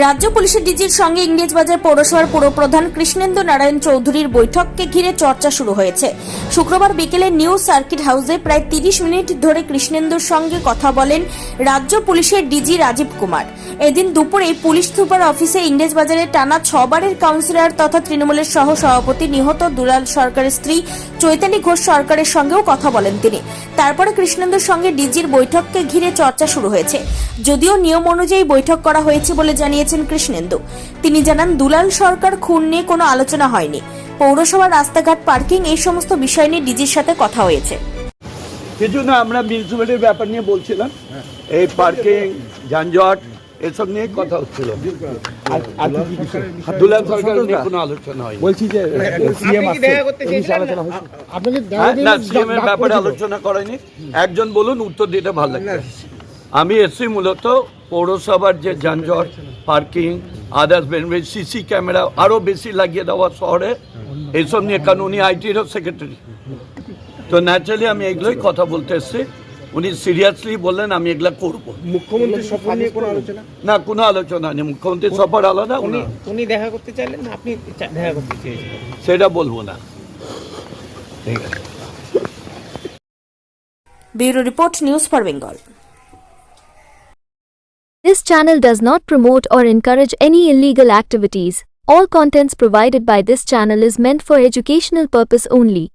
রাজ্য পুলিশের ডিজির সঙ্গে ইংরেজবাজার পৌরসভার পুরপ্রধান কৃষ্ণেন্দু নারায়ণ চৌধুরীর বৈঠককে ঘিরে চর্চা শুরু হয়েছে। শুক্রবার বিকেলে নিউ সার্কিট হাউসে প্রায় তিরিশ মিনিট ধরে কৃষ্ণেন্দুর সঙ্গে কথা বলেন রাজ্য পুলিশের ডিজি রাজীব কুমার। এদিন দুপুরে পুলিশ সুপার অফিসে ইংরেজবাজারে টানা ছবারের কাউন্সিলর তথা তৃণমূলের সহ সভাপতি নিহত দুলাল সরকারের স্ত্রী চৈতালি ঘোষ সরকারের সঙ্গেও কথা বলেন তিনি। তারপরে কৃষ্ণেন্দুর সঙ্গে ডিজির বৈঠককে ঘিরে চর্চা শুরু হয়েছে। যদিও নিয়ম অনুযায়ী বৈঠক করা হয়েছে বলে জানিয়েছেন কৃষ্ণেন্দু। তিনি জানান, দুলাল সরকার খুন নিয়ে কোনো আলোচনা হয়নি। পৌরসভা রাস্তাঘাট পার্কিং এই সমস্ত বিষয় নিয়ে ডিজির সাথে কথা হয়েছে। কিছু না আমরা মিউনিসিপ্যালিটির ব্যাপার নিয়ে বলছিলাম। এই পার্কিং, যানজট এসব নিয়ে কথা হচ্ছিল। দুলাল সরকার নিয়ে কোনো আলোচনা হয়নি। বলছি যে সিএম আসছে এই বিষয়ে আলোচনা হয়েছে আপনাকে না সিএম এর ব্যাপারে আলোচনা করেনি। একজন বলুন উত্তর দিতে ভালো লাগবে আমি এসছি মূলত পৌরসভার যে যানজট parking others benefit CC camera আরও বেশি লাগিয়ে দেওয়া শহরে এইসব নিয়ে কারণ উনি আইটিরও সেক্রেটারি তো ন্যাচারালি আমি এগুলোই কথা বলতে এসছি। উনি সিরিয়াসলি বললেন আমি এগুলা করব মুখ্যমন্ত্রী সফর নিয়ে কোনো আলোচনা না কোনো আলোচনা নেই মুখ্যমন্ত্রী সফর আলাদা উনি ওনার। উনি দেখা করতে চাইলেন না আপনি চা- দেখা করতে চেয়েছিলেন সেটা বলবো না ঠিক আছে bureau report news for Bengal This channel does not promote or encourage any illegal activities. All contents provided by this channel is meant for educational purpose only.